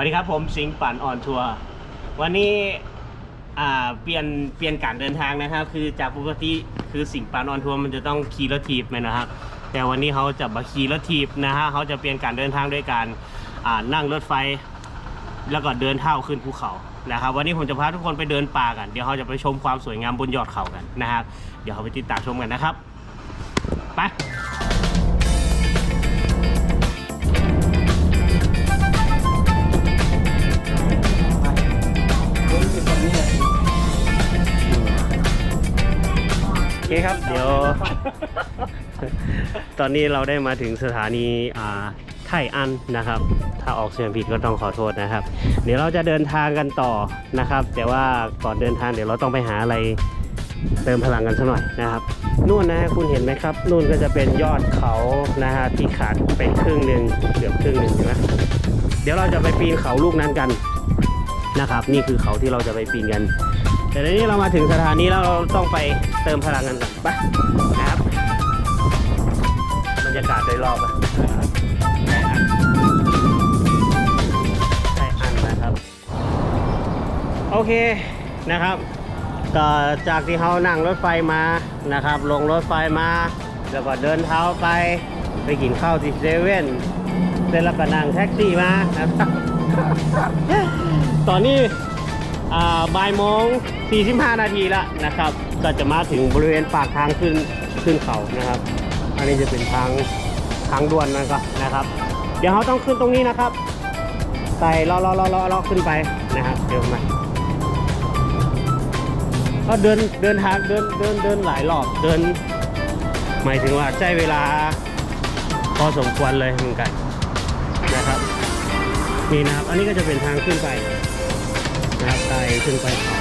วัสดีครับผมสิงห์ปั่นออนทัวร์วันนี้เปลี่ยนเปลี่ยนการเดินทางนะครับ คือจากปกติคือสิงห์ปั่นออนทัวร์มันจะต้องขี่รถทีบไหมนะครับ แต่วันนี้เขาจะมาขี่รถทีบนะฮะเขาจะเปลี่ยนการเดินทางด้วยการนั่งรถไฟ แล้วก็เดินเท้าขึ้นภูเขานะครับ วันนี้ผมจะพาทุกคนไปเดินป่ากันเดี๋ยวเราจะไปชมความสวยงามบนยอดเขากันนะครับ เดี๋ยวเราไปติดตามชมกันนะครับ ไป เคครับ เดี๋ยว ตอนนี้เราได้มาถึงสถานีอ่าไทอันนะครับ ถ้าออกเสียงผิดก็ต้องขอโทษนะครับ เดี๋ยวเราจะเดินทางกันต่อนะครับ แต่ว่าก่อนเดินทางเดี๋ยวเราต้องไปหาอะไรเติมพลังกันสักหน่อยนะครับนู่นนะฮะคุณเห็นไหมครับนู่นก็จะเป็นยอดเขานะฮะที่ขาดไปครึ่งหนึ่งเกือบครึ่งหนึ่งใช่ไหมเดี๋ยวเราจะไปปีนเขาลูกนั้นกันนะครับ นี่คือเขาที่เราจะไปปีนกัน แต่ในนี้เรามาถึงสถานีแล้วเราต้องไปเติมพลังกันก่อนไปนะครับบรรยากาศโดยรอบอะใช่อันนะครับโอเคนะครับก็จากที่เขานั่งรถไฟมานะครับ ลงรถไฟมา แล้วก็เดินเท้าไปไปกินข้าวที่เซเว่นเสร็จแล้วก็นั่งแท็กซี่มานะครับตอนนี้ บ่ายโมง 45 นาทีแล้วนะครับ ก็จะมาถึงบริเวณปากทางขึ้นขึ้นเขานะครับ อันนี้จะเป็นทางทางด่วนนะครับนะครับ เดี๋ยวเขาต้องขึ้นตรงนี้นะครับใส่ล้อล้อล้อล้อล้อขึ้นไปนะครับเดี๋ยวมาก็เดินเดินทางเดินเดินเดินหลายรอบเดิน หมายถึงว่าใช้เวลา พอสมควรเลยเหมือนกันนะครับนี่นะครับ อันนี้ก็จะเป็นทางขึ้นไป ขึ้นไปเขา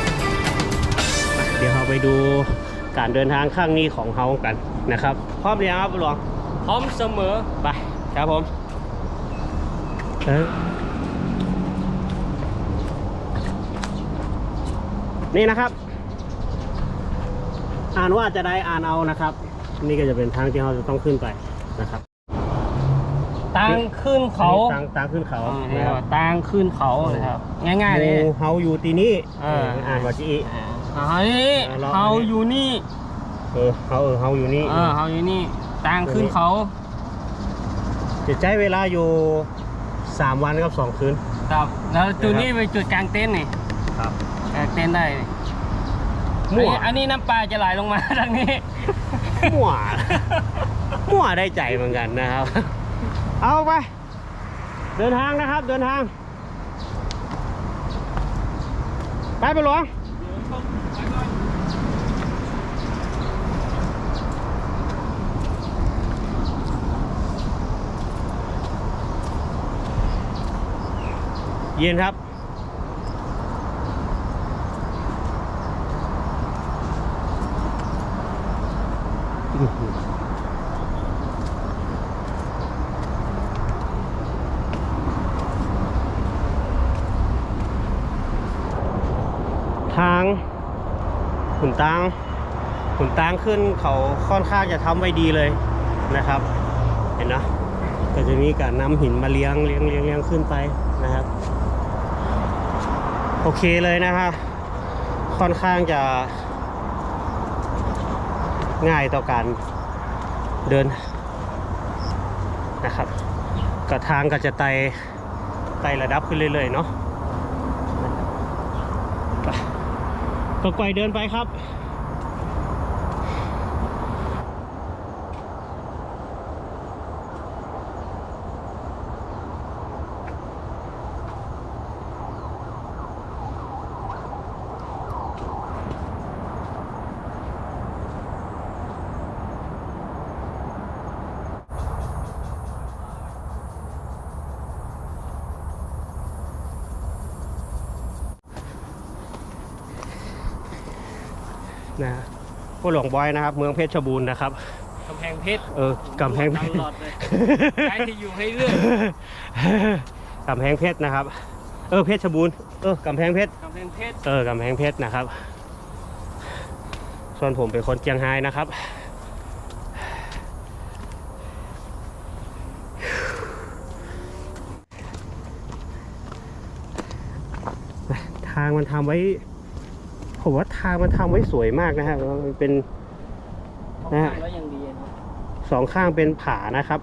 อะเดี๋ยวเราไปดูการเดินทางข้างนี้ของเขากันนะครับ พร้อมหรือยังครับหลวงพร้อมเสมอไปครับผมเออนี่นะครับ อ่านว่าจะได้อ่านเอานะครับ นี่ก็จะเป็นทางที่เราจะต้องขึ้นไปนะครับ ทางขึ้นเขาทางทางขึ้นเขาอ่านะเรียคกรับว่าทางขึ้นเขานะครับง่ายๆเลยหมู่เฮาอยู่ที่นี่เอออ่านว่าจีอ่าเฮ้ยอ่าเราเขาอยู่นี่เออเฮาเออเฮาอยู่นี่เออเขาอยู่นี่ทางขึ้นเขาจะใช้เวลาอยู่3วันกับ2คืนครับแล้วจุดนี้เป็นจุดกลางเต็นท์นี่ครับกลางเต็นท์ได้นี่มั่วอันนี้อันนี้น้ำปลาจะไหลลงมาทางนี้มั่วมั่วได้ใจเหมือนกันนะครับ เอาไป เดินทางนะครับ เดินทาง ไปไปหลวงเย็นครับ ทางขุนตางขุนตางขึ้นเขาค่อนข้างจะทำไว้ดีเลยนะครับ เห็นนะก็จะมีการนำหินมาเลี้ยงเลี้ยงเลี้ยงเลี้ยงขึ้นไปนะครับ โอเคเลยนะครับ ค่อนข้างจะ ง่ายต่อการเดินนะครับกระทางก็จะไต่ไต่ระดับขึ้นเรื่อยๆเนาะไป ก็ไกวเดินไปครับ นะพวกหลวงบอยนะครับ เมืองเพชรบูรณ์นะครับกำแพงเพชรเออกำแพงเพชรตลอดเลยใครที่อยู่ให้เลือกกำแพงเพชรนะครับ เออเพชรบูรณ์เออกำแพงเพชรกำแพงเพชรเออกำแพงเพชรนะครับ ส่วนผมเป็นคนเชียงไฮ้นะครับางมันทำไว้ ผมว่าทางมันทำไว้สวยมากนะฮะมันเป็นนะฮะแล้วยังดีเนาะสองข้างเป็นผานะครับ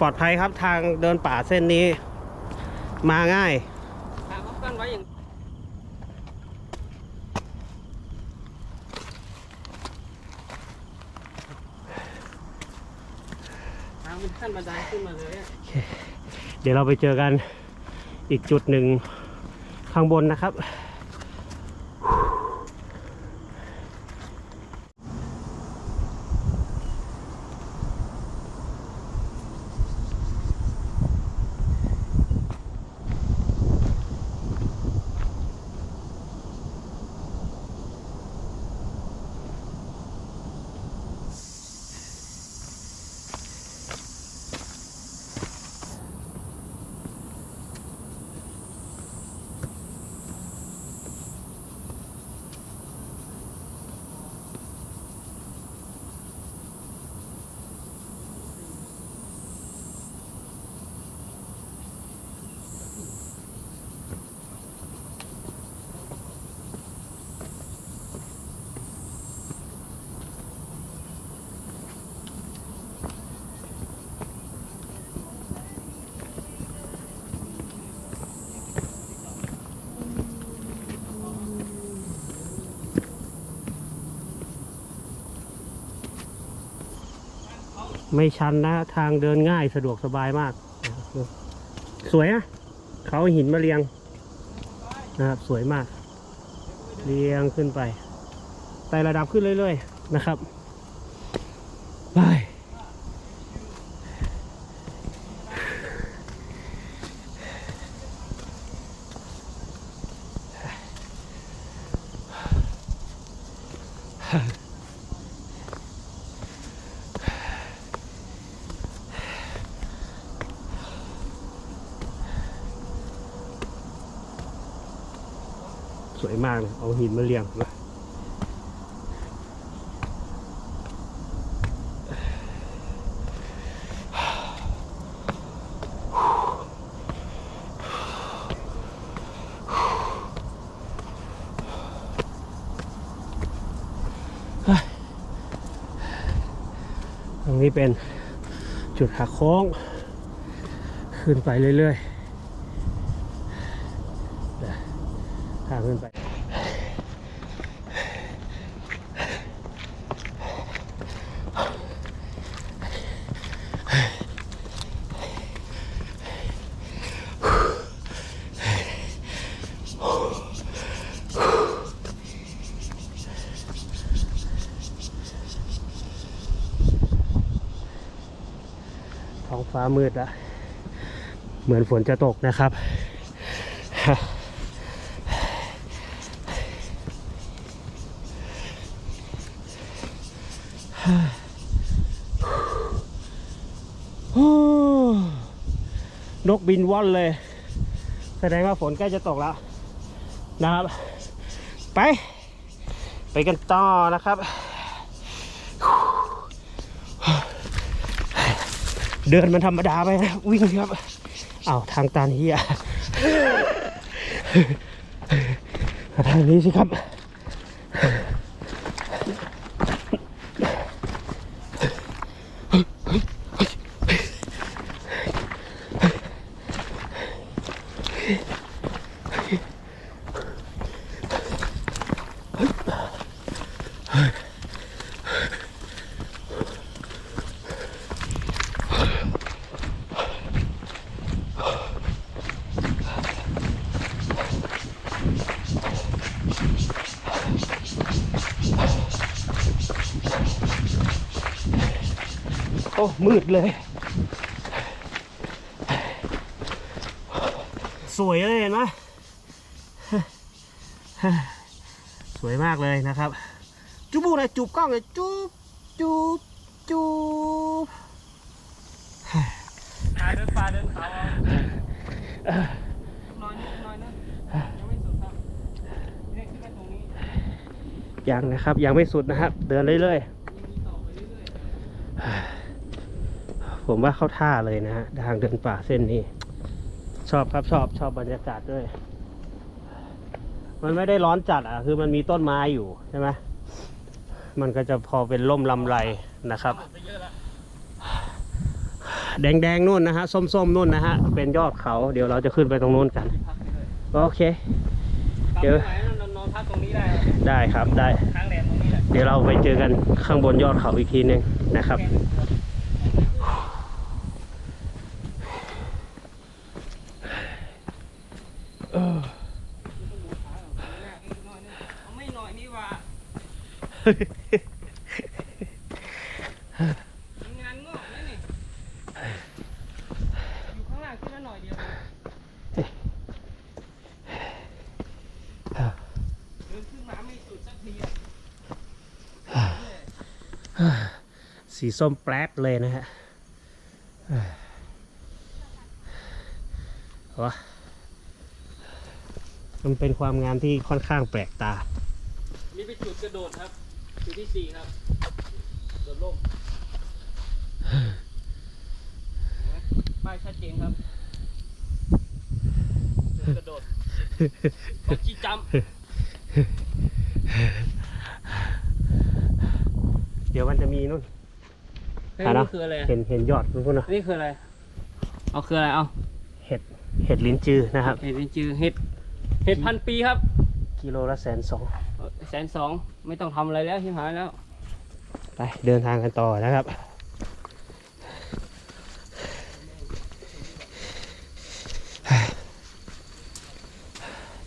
ปลอดภัยครับทางเดินป่าเส้นนี้ มาง่ายทางเขากั้นไว้อย่างทางเป็นขั้นบันไดขึ้นมาเลยอะ เดี๋ยวเราไปเจอกันอีกจุดหนึ่งข้างบนนะครับ ไม่ชันนะ ทางเดินง่ายสะดวกสบายมาก สวยนะเขาหินมาเรียงนะครับ สวยมาก เรียงขึ้นไปไต่ระดับขึ้นเรื่อยๆนะครับ วยมากเลยเอาหินมาเรียงนะตรงนี้เป็นจุดหักโค้ง ขึ้นไปเรื่อย ๆทางขึ้นไป ท้อง ฟ้ามืดแล้วเหมือนฝนจะตกนะครับ นกบินว่อนเลย แสดงว่าฝนใกล้จะตกแล้วนะครับ ไป ไปกันต่อนะครับ เดินมันธรรมดาไปนะวิ่งครับอ้าวทางตันเฮียทางนี้สิครับ โอ้ มืดเลย สวยเลยเห็นไหมสวยมากเลยนะครับ จุบูเลยจูบกล้องเลยจูบจูบจูบพาเดินป่าเดินเขาเอาน้อยนิดน้อยนะยังไม่สุดครับเนี่ยขึ้นไปตรงนี้ยังนะครับยังไม่สุดนะครับ เดินเรื่อยยังมีต่อไปเรื่อยๆผมว่าเข้าท่าเลยนะฮะทางเดินป่าเส้นนี้ ชอบครับชอบชอบบรรยากาศด้วย มันไม่ได้ร้อนจัดอะ คือมันมีต้นไม้อยู่ใช่ไหม มันก็จะพอเป็นร่มลำไรนะครับแล้วแดงๆนู่นนะฮะ ส้มๆนู่นนะฮะ เป็นยอดเขา เดี๋ยวเราจะขึ้นไปตรงนู้นกัน โอเค เดี๋ยวไปไหนอนพักตรงนี้ได้ครับได้ครับได้ เดี๋ยวเราไปเจอกันข้างบนยอดเขาอีกทีหนึ่งนะครับ แค่นี้เดียวเอาไม่หน่อยนี่หว่า งานงอกนะนี่อยู่ข้างล่างขึ้นมาหน่อยเดียวเดินขึ้นมาไม่สุดสักทีอะสีส้มแปลดเลยนะฮะวะมันเป็นความงามที่ค่อนข้างแปลกตานี่เป็นจุดกระโดดครับ จุดที่สี่ครับโดดร่มเห็นไหมป้ายชัดเจนครับจุดกระโดดบักกี้จัมป์เดี๋ยวมันจะมีนู่นเฮ้ยอะนะนี่คืออะไรอะเห็นเห็นยอดนู่นนะนี่คืออะไร เอาคืออะไรเอาเห็ดเห็ดลิ้นจือนะครับ เห็ดเป็นจือเห็ดเห็ดพันปีครับ กิโลละแสนสอง แสนสองไม่ต้องทำอะไรแล้วที่หายแล้ว ไปเดินทางกันต่อนะครับ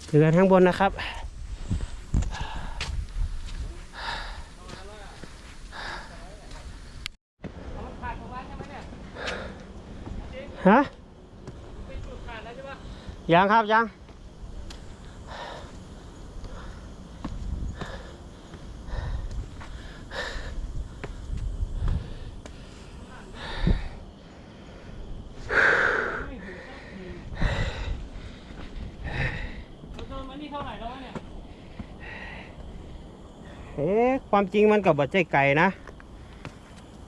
เจอกันข้างบนนะครับ ฮะยังครับยัง ไม่ถึงสักทีเราเดินมานี่เท่าไหร่แล้ววะเนี่ย เอ๊ะความจริงมันกับบัดใจไก่นะ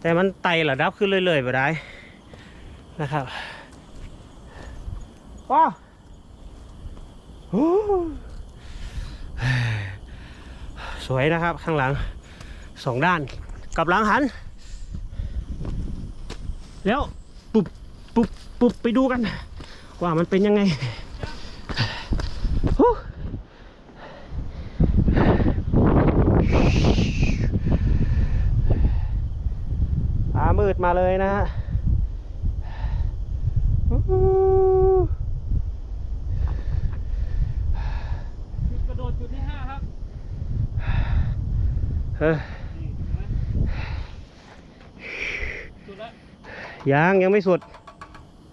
แต่มันไต่ระดับขึ้นเรื่อยๆไปได้นะครับว้าวสวยนะครับข้างหลังสองด้านกับหลังหัน แล้วปุบปุบปุบไปดูกัน ว่ามันเป็นยังไงฮู้ ฟ้า มืดมาเลยนะฮะอู้หูจุดกระโดดจุดที่ห้าครับเฮ้ยนี่เห็นไหมจุดแล้วยังยังไม่สุด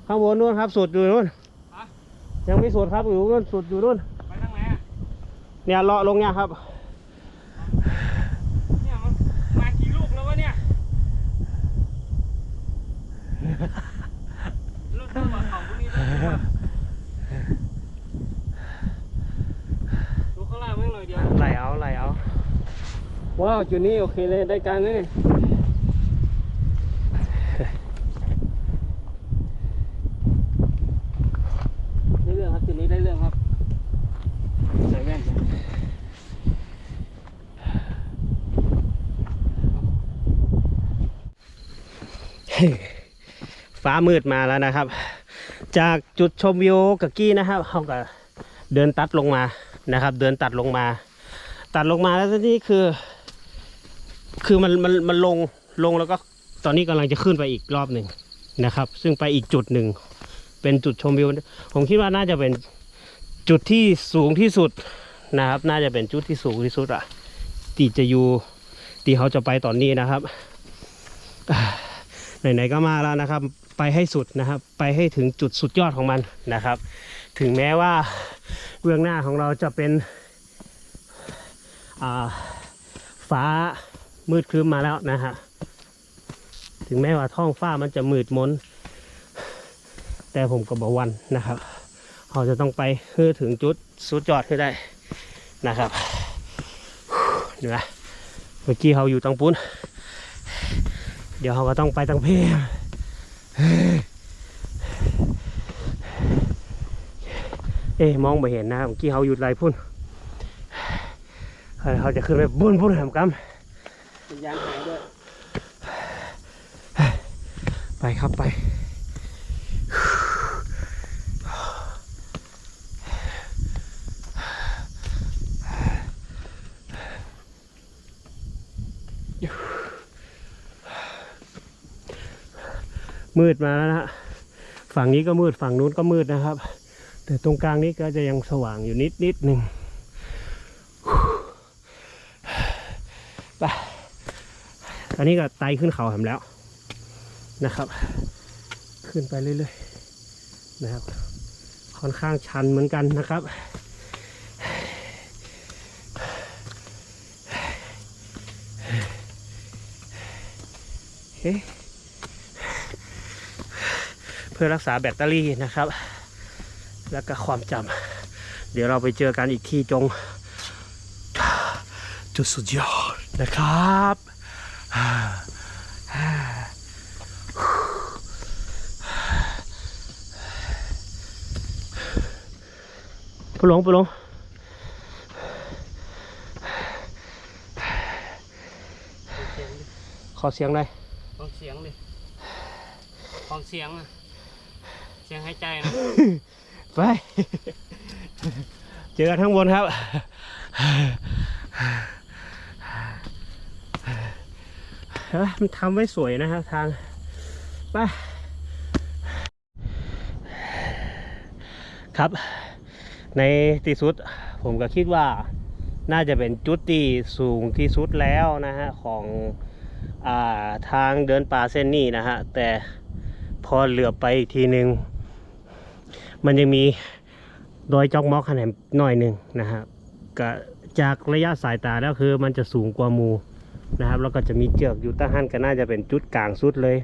ข้างบนนู่นครับ สุดอยู่นู่น ฮะยังไม่สุดครับอยู่นู่นสุดอยู่นู่นไปทางไหนอะเนี่ยเลาะลงเนี่ยครับ เนี่ยมันมากี่ลูกแล้ววะเนี่ยรถเดินมาเขาพวกนี้ด้วยวะดูข้างล่างแม่งหน่อยเดียว ไหลเอาไหลเอา ว้าว จุดนี้โอเคเลยได้การเลยได้เรื่องครับจุดนี้ได้เรื่องครับใส่แว่นฟ้ามืดมาแล้วนะครับ จากจุดชมวิวกะกี้นะครับเขาก็เดินตัดลงมานะครับ เดินตัดลงมา ตัดลงมาแล้วที่นี้คือ คือมันมันมันลงลงแล้วก็ตอนนี้กำลังจะขึ้นไปอีกรอบหนึ่งนะครับ ซึ่งไปอีกจุดหนึ่งเป็นจุดชมวิว ผมคิดว่าน่าจะเป็นจุดที่สูงที่สุดนะครับ น่าจะเป็นจุดที่สูงที่สุดอะที่จะอยู่ที่เขาจะไปตอนนี้นะครับไหนๆก็มาแล้วนะครับ ไปให้สุดนะครับ ไปให้ถึงจุดสุดยอดของมันนะครับ ถึงแม้ว่าเบื้องหน้าของเราจะเป็นฟ้า มืดครึ้มมาแล้วนะฮะ ถึงแม้ว่าท้องฟ้ามันจะมืดมน แต่ผมก็บอกวันนะครับเราจะต้องไปเพื่อถึงจุดสุดยอดให้ได้นะครับเดี๋ยวนะเมื่อกี้เขาอยู่ตังปุ้น เดี๋ยวเราก็ต้องไปตังเพเอ๊มองไม่เห็นนะเมื่อกี้เขาหยุดไรพุ่นเขาจะขึ้นไปบนพุ่นแหมก สัญญาณหายด้วย ไปครับไป มืดมาแล้วนะฮะฝั่งนี้ก็มืดฝั่งนู้นก็มืดนะครับ แต่ตรงกลางนี้ก็จะยังสว่างอยู่นิดนิดหนึ่งไป อันนี้ก็ไต่ขึ้นเขาแหมแล้วนะครับ ขึ้นไปเรื่อยๆนะครับ ค่อนข้างชันเหมือนกันนะครับเฮ้เพื่อรักษาแบตเตอรี่นะครับ แล้วก็ความจำเดี๋ยวเราไปเจอกันอีกที่จงจุดสุดยอดนะครับ หลงปุหลงขอเสียงหน่อยฟังเสียงดิฟังเสียงอะเสียงหายใจนะ ไป เจอกันข้างบนครับเฮ้ยมันทำไว้สวยนะครับทาง ไป ครับ ในที่สุดผมก็คิดว่าน่าจะเป็นจุดที่สูงที่สุดแล้วนะฮะของอาทางเดินป่าเส้นนี้นะฮะแต่พอเหลือไปอีกทีหนึ่งมันยังมีดอยจอกมอกขนาดหน่อยหนึ่งนะครับก็จากระยะสายตาแล้วคือมันจะสูงกว่ามูนะครับแล้วก็จะมีเจือกอยู่ตั้งหันก็น่าจะเป็นจุดกลางสุดเลย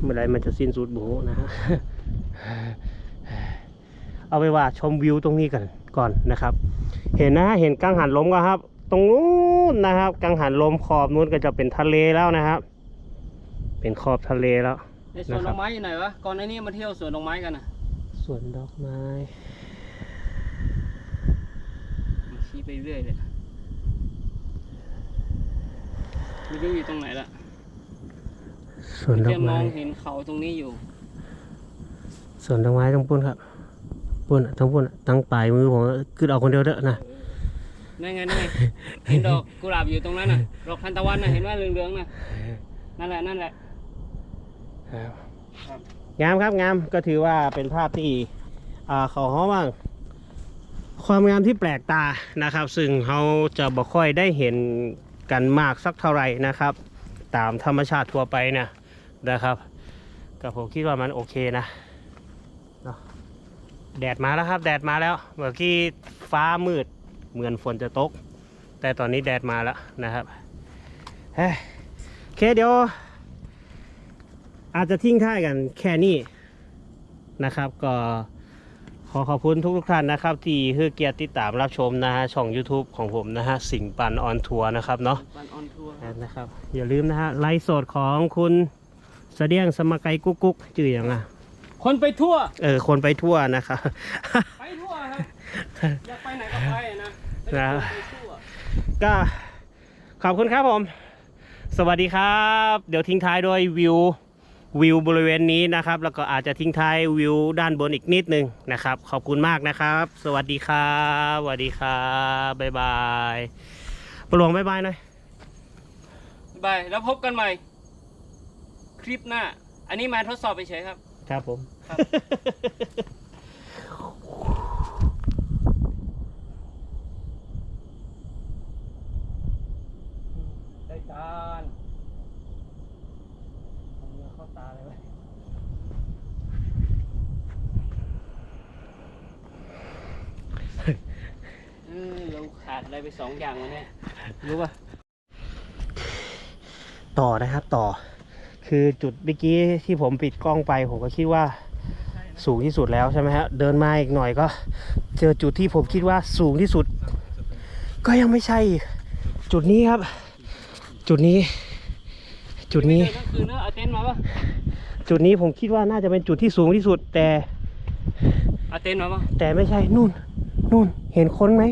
เมื่อไรมันจะสิ้นสุดบูนะฮะ เอาไปว่าชมวิวตรงนี้กันก่อนนะครับ เห็นนะฮะเห็นกังหันลมก็ครับ ตรงนู้นนะครับกังหันลมขอบนู้นก็จะเป็นทะเลแล้วนะครับ เป็นขอบทะเลแล้วไอ้สวนดอกไม้อยู่ไหนวะก่อนหน้านี้มาเที่ยวสวนดอกไม้กันนะสวนดอกไม้มันชี้ไปเรื่อยเลยไม่รู้อยู่ตรงไหนละสวนดอแค่กมไม้องเห็นเขาตรงนี้อยู่สวนดอกไม้ต้องปุ่นครับ ปุ่นอะทั้งปุ่นอะทั้งปลายมือผมคือเอาคนเดียวเด้อนะนั่นไงนั่นไงเห็นดอกกุหลาบอยู่ตรงนั้นน่ะดอกทานตะวันน่ะเห็นว่าเหลืองๆน่ะนั่นแหละนั่นแหละครับงามครับงามก็ถือว่าเป็นภาพที่อ่าเขาห้องว่างความงามที่แปลกตานะครับ ซึ่งเขาจะบ่ค่อยได้เห็นกันมากสักเท่าไหร่นะครับ ตามธรรมชาติทั่วไปเนี่ยนะครับก็ผมคิดว่ามันโอเคนะเนาะ แดดมาแล้วครับ แดดมาแล้ว เมื่อกี้ฟ้ามืด เหมือนฝนจะตก แต่ตอนนี้แดดมาแล้วนะครับเฮ้ยโอเคเดี๋ยว อาจจะทิ้งท้ายกันแค่นี้นะครับก็ขอขอบคุณทุกทุกท่านนะครับ ที่คือเกียรติติดตามรับชมนะฮะช่อง YouTube ของผมนะฮะสิงปันออนทัวร์นะครับเนาะปันออนทัวร์นะครับอย่าลืมนะฮะไลฟ์สดของคุณเสดียงสมกไกกุ๊กกุ๊กชื่ออย่างอะ คนไปทั่ว เออ คนไปทั่วนะครับไปทั่วครับอยากไปไหนก็ไปนะไปนะทั่วก็ขอบคุณครับผม สวัสดีครับ เดี๋ยวทิ้งท้ายด้วยวิววิวบริเวณนี้นะครับ แล้วก็อาจจะทิ้งท้ายวิวด้านบนอีกนิดนึงนะครับ ขอบคุณมากนะครับ สวัสดีครับสวัสดีครับบ๊ายบายปลวงบ๊ายบายหน่อยบายแล้วพบกันใหม่ คลิปหน้า อันนี้มาทดสอบไปเฉยๆครับ ครับผม ครับ ได้การเอาเนื้อเข้าตาเลยเว้ยเออเราขาดอะไรไปสองอย่างวะเนี่ย รู้ป่ะ ต่อนะครับต่อ คือจุดเมื่อกี้ที่ผมปิดกล้องไปผมก็คิดว่าสูงที่สุดแล้วใช่ไหมฮะเดินมาอีกหน่อยก็ เจอจุดที่ผมคิดว่าสูงที่สุด ก็ยังไม่ใช่อีกจุดนี้ครับ จุดนี้ จุดนี้ไม่เดิทั้งคืนเนอะเอาเต็นท์มาปะจุดนี้ผมคิดว่าน่าจะเป็นจุดที่สูงที่สุด แต่เอาเต็นท์มาปะแต่ไม่ใช่นู่นนู่นเห็นคนไหม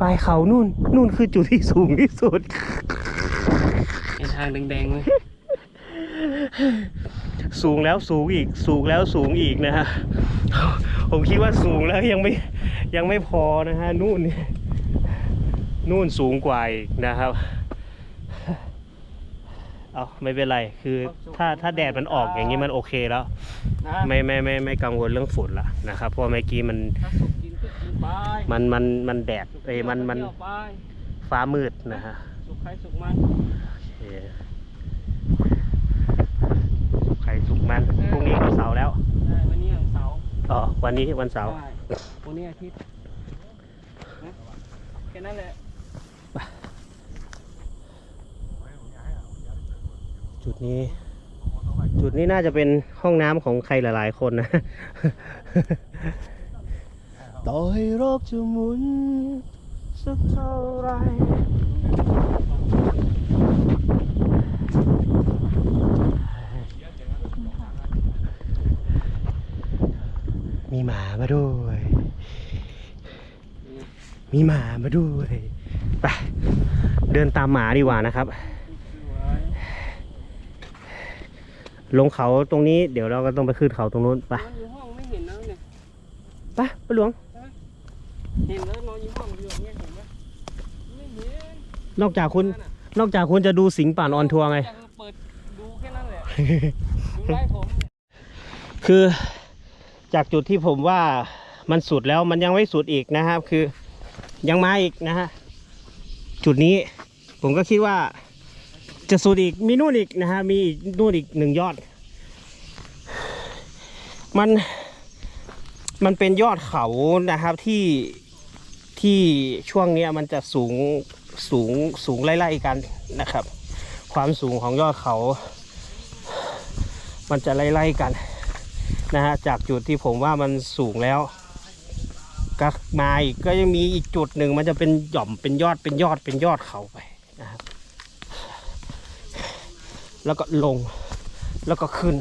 ปลายเขานู่นนู่นคือจุดที่สูงที่สุดเห็นทางแดงๆไหม สูงแล้วสูงอีก สูงแล้วสูงอีกนะฮะ ผมคิดว่าสูงแล้วยังไม่ยังไม่พอนะฮะ นู่นนี่นู่นสูงกว่าอีกนะครับ เอาไม่เป็นไร คือถ้าถ้าแดดมันออกอย่างนี้มันโอเคแล้วนะไม่ไม่ไม่ไม่กังวลเรื่องฝุ่นละนะครับ เพราะเมื่อกี้มันถ้าสุกกินก็กินไปมันมันมันแดดเอ้ยมันมันเที่ยวไปฟ้ามืดนะฮะสุกใครสุกมันโอเคสุขใครสุข มันพรุ่งนี้ก็เสาร์แล้วได้วันนี้วันเสาร์อ๋อวันนี้วันเสาร์ได้วันนี้อาทิตย์นะแค่นั้นแหละ จุดนี้ จุดนี้น่าจะเป็นห้องน้ำของใครหลาย ๆ คนนะ ต่อให้โรคจะหมุนสักเท่าไรมีหมา มาด้วย มีหมามาด้วยไปเดินตามหมาดีกว่านะครับ ลงเขาตรงนี้เดี๋ยวเราก็ต้องไปขึ้นเขาตรงนู้นไปนอนอยู่ห้องไม่เห็นนะเนี่ยไปไปหลวง เห็นแล้วนอนอยู่ห้องอยู่อย่างเงี้ยเห็นไหมไม่เห็นนอกจากคุณนั่นน่ะนอกจากคุณจะดูสิงห์ป่านออนทัวร์ไงอยากเปิดดูแค่นั้นแหละดูไล่ผมเนี่ยคือ จากจุดที่ผมว่ามันสุดแล้วมันยังไม่สุดอีกนะครับ คือยังมาอีกนะฮะจุดนี้ผมก็คิดว่าจะสุดอีกมีนู่นอีกนะฮะมีอีกนู่นอีกหนึ่งยอด มันมันเป็นยอดเขานะครับที่ที่ช่วงเนี้ยมันจะสูงสูงสูงไล่ๆกันนะครับ ความสูงของยอดเขา มันจะไล่ๆกัน นะฮะจากจุดที่ผมว่ามันสูงแล้วก็มาอีกก็ยังมีอีกจุดหนึ่งมันจะเป็นหย่อมเป็นยอดเป็นยอดเป็นยอดเขาไปนะครับ แล้วก็ลงแล้วก็ขึ้น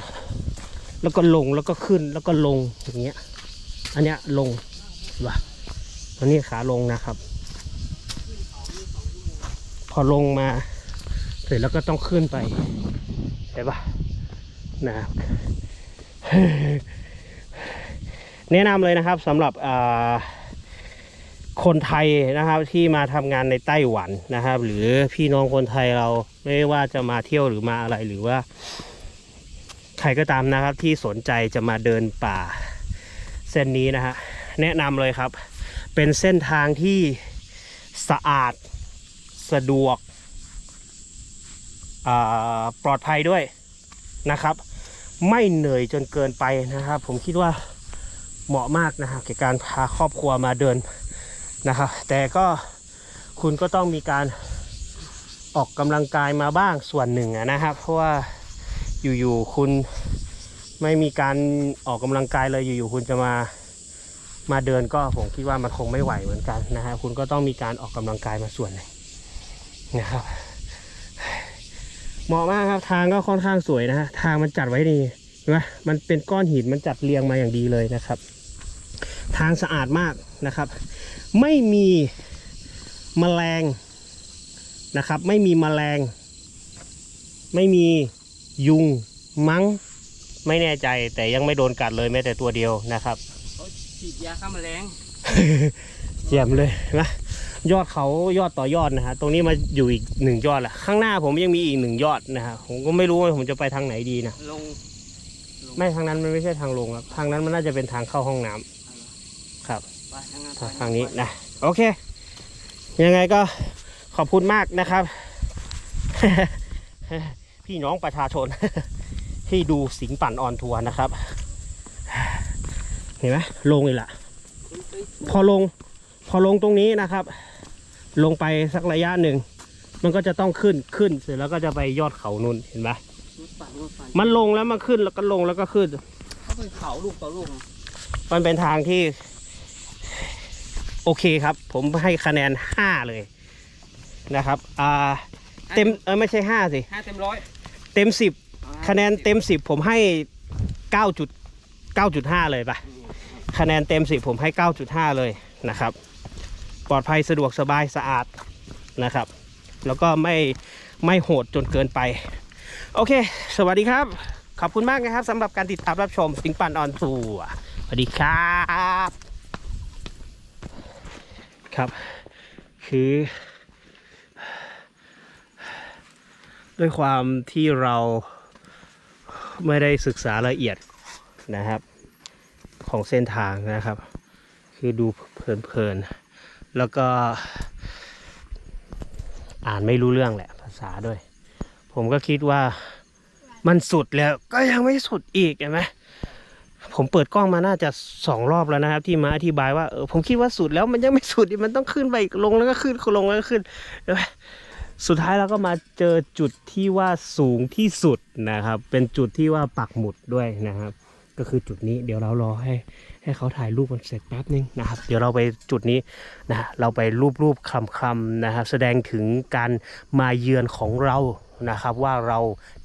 แล้วก็ลงแล้วก็ขึ้นแล้วก็ลงอย่างเงี้ย อันเนี้ยลงว่ะอันนี้ขาลงนะครับ พอลงมา เสร็จแล้วก็ต้องขึ้นไปเห็นปะนะครับ แนะนำเลยนะครับสำหรับคนไทยนะครับที่มาทำงานในไต้หวันนะครับ หรือพี่น้องคนไทยเราไม่ว่าจะมาเที่ยวหรือมาอะไรหรือว่า ใครก็ตามนะครับที่สนใจจะมาเดินป่าเส้นนี้นะฮะแนะนำเลยครับ เป็นเส้นทางที่สะอาดสะดวกปลอดภัยด้วยนะครับ ไม่เหนื่อยจนเกินไปนะครับ ผมคิดว่าเหมาะมากนะครับแก่การพาครอบครัวมาเดินนะครับ แต่ก็คุณก็ต้องมีการออกกำลังกายมาบ้างส่วนหนึ่งนะครับ เพราะว่าอยู่ๆคุณไม่มีการออกกำลังกายเลยอยู่ๆคุณจะมามาเดินก็ผมคิดว่ามันคงไม่ไหวเหมือนกันนะฮะคุณก็ต้องมีการออกกำลังกายมาส่วนหนึ่งนะครับ เหมาะมากครับทางก็ค่อนข้างสวยนะฮะทางมันจัดไว้ดีเห็นไหมมันเป็นก้อนหินมันจัดเรียงมาอย่างดีเลยนะครับ ทางสะอาดมากนะครับ ไม่มีแมลงนะครับ ไม่มีแมลง ไม่มียุงมั้งไม่แน่ใจแต่ยังไม่โดนกัดเลยแม้แต่ตัวเดียวนะครับเขาฉีดยาฆ่าแมลงเจียมเลยเห็นไหม ยอดเขายอดต่อยอดนะฮะตรงนี้มาอยู่อีกหนึ่งยอดแหละข้างหน้าผมยังมีอีกหนึ่งยอดนะฮะผมก็ไม่รู้ว่าผมจะไปทางไหนดีนะลงไม่ทางนั้นมันไม่ใช่ทางลงครับทางนั้นมันน่าจะเป็นทางเข้าห้องน้ำครับไปทางนั้นทางนี้นะโอเค ยังไงก็ขอบคุณมากนะครับ พี่น้องประชาชน ที่ดูสิงห์ปั่นออนทัวร์นะครับ เห็นไหมลงอีกละพอลง พอลงตรงนี้นะครับ ลงไปสักระยะหนึ่ง มันก็จะต้องขึ้นขึ้นเสร็จแล้วก็จะไปยอดเขานุ่นเห็นไหมรถปั่นรถปั่นมันลงแล้วมาขึ้นแล้วก็ลงแล้วก็ขึ้นเขาไปเขาลูกต่อลูกมันเป็นทางที่ โอเคครับ ผมให้คะแนนห้าเลยนะครับอ่าเต็มเออไม่ใช่ห้าสิห้าเต็มร้อยเต็ม10คะแนนเต็ม10ผมให้9 9.5เลยปะคะแนนเต็ม10ผมให้9.5เลยนะครับ ปลอดภัยสะดวกสบายสะอาดนะครับ แล้วก็ไม่ไม่โหดจนเกินไป โอเค สวัสดีครับ ขอบคุณมากนะครับสำหรับการติดตามรับชมสิงปันออนทัวร์สวัสดีครับครับ คือ ด้วยความที่เราไม่ได้ศึกษาละเอียดนะครับ ของเส้นทางนะครับ คือดูเพลินๆ แล้วก็ อ่านไม่รู้เรื่องแหละภาษาด้วย ผมก็คิดว่ามันสุดแล้วก็ยังไม่สุดอีกเห็นไหมผมเปิดกล้องมาน่าจะสองรอบแล้วนะครับ ที่มาอธิบายว่าเออผมคิดว่าสุดแล้วมันยังไม่สุดอีกมันต้องขึ้นไปอีกลงแล้วก็ขึ้นลงแล้วก็ขึ้นเห็นไหมสุดท้ายเราก็มาเจอจุดที่ว่าสูงที่สุดนะครับ เป็นจุดที่ว่าปักหมุดด้วยนะครับ ก็คือจุดนี้เดี๋ยวเรารอให้ ให้เขาถ่ายรูปมันเสร็จแป๊บนึงนะครับ เดี๋ยวเราไปจุดนี้นะเราไปรูปรูปคำคำๆนะครับ แสดงถึงการมาเยือนของเรานะครับ ว่าเรา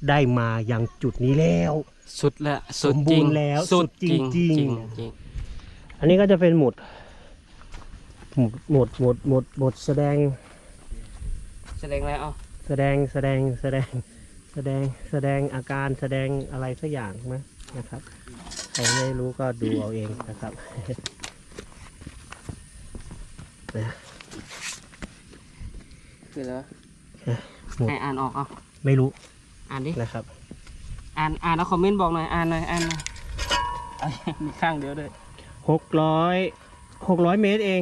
ได้มายังจุดนี้แล้ว สุดแล้วสุดจริงแล้วสุดสุดจจริริงงจริจงริงจริงอันนี้ก็จะเป็นหมุดหมุดหมุดหมุดหมุดหมุดแสดง แสดงอะไรเอาแสดงแสดงแสดงแสดงแสดงอาการแสดงอะไรสักอย่างนะ นะครับ ใครไม่รู้ก็ดูเอาเองนะครับคือแล้วหมดให้อ่านออกเอาไม่รู้อ่านดินะครับ อ่านอ่านแล้วคอมเมนต์บอกหน่อยอ่านหน่อยอ่านหน่อยเอามีข้างเดียวด้วยหกร้อยหกร้อยเมตรเอง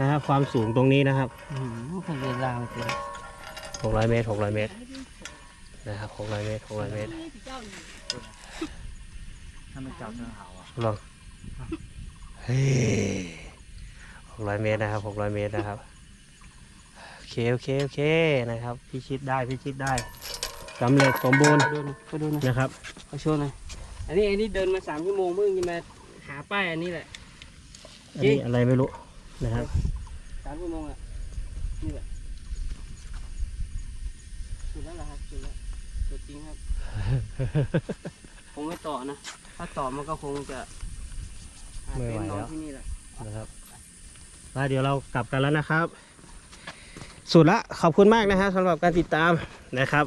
นะครับ ความสูงตรงนี้นะครับอืมเป็นเวลาเกินหกร้อยเมตรหกร้อยเมตรนะครับหกร้อยเมตรหกร้อยเมตร ถ้าไม่จับจะหาวอะลองเฮ้หกร้อยเมตรนะครับหกร้อยเมตรนะครับ โอเค โอเค โอเค นะครับ พิชิตได้ พิชิตได้สำเร็จสมบูรณ์ดูหน่อยก็ดูหน่อยนะครับเขาโชว์หน่อยอันนี้อันนี้เดินมาสามชั่วโมงเพิ่งจะมาหาป้ายอันนี้แหละ อันนี้อะไรไม่รู้นะครับ สามชั่วโมงอะนี่แหละสุดแล้วเหรอครับสุดแล้วสุดจริงครับ คงไม่ต่อนะ ถ้าต่อมันก็คงจะหาเต็นท์นอนที่นี่แหละ นะครับมาเดี๋ยวเรากลับกันแล้วนะครับ สุดละขอบคุณมากนะครับสำหรับการติดตามนะครับ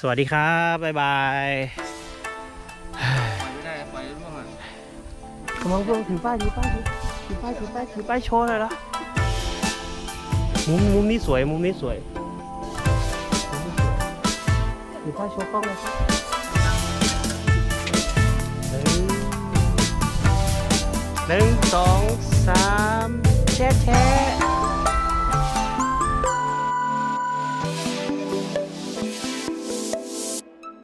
สวัสดีครับ บ๊ายบายปล่อยไม่ได้ปล่อยร่วงอะ กำลังเพิ่งถือป้ายถือป้ายถือป้ายถือป้ายถือป้ายโชว์เลยเหรอมุมมุมนี้สวยมุมนี้สวยมุมนี้สวยถือป้ายโชว์กล้องเลยครับ หนึ่งสองสามแชะแชะ